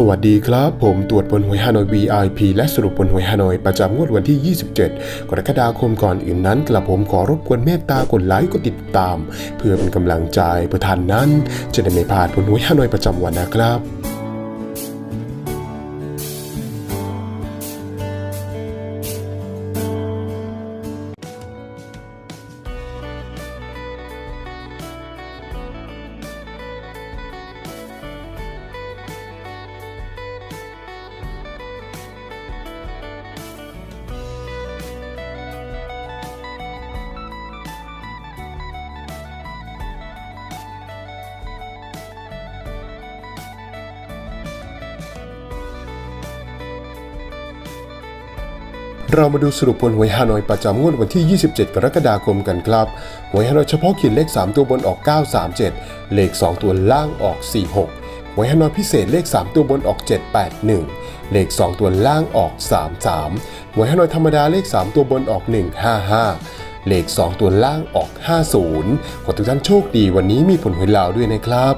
สวัสดีครับ ผมตรวจผลหวยฮานอย VIP และสรุปผลหวยฮานอย ประจำงวดวันที่ 27 กรกฎาคมก่อนอื่นนั้นกระผมขอรบกวนเมตตากดไลค์กดติดตาม เพื่อเป็นกำลังใจเพื่อท่านนั้น จะได้ไม่พลาดผลหวยฮานอยประจำวันนะครับ เรามาดูสรุปผลหวยฮานอยประจำงวดวันที่ 27 กรกฎาคมกันครับ หวยฮานอยเฉพาะขีดเลข 3 ตัวบนออก 937 เลข 2 ตัวล่างออก 46 หวยฮานอยพิเศษเลข 3 ตัวบนออก 781 เลข 2 ตัวล่างออก 33 หวยฮานอยธรรมดาเลข 3 ตัวบนออก 155 เลข 2 ตัวล่างออก 50 ขอทุกท่านโชคดีวันนี้มีผลหวยลาวด้วยนะครับ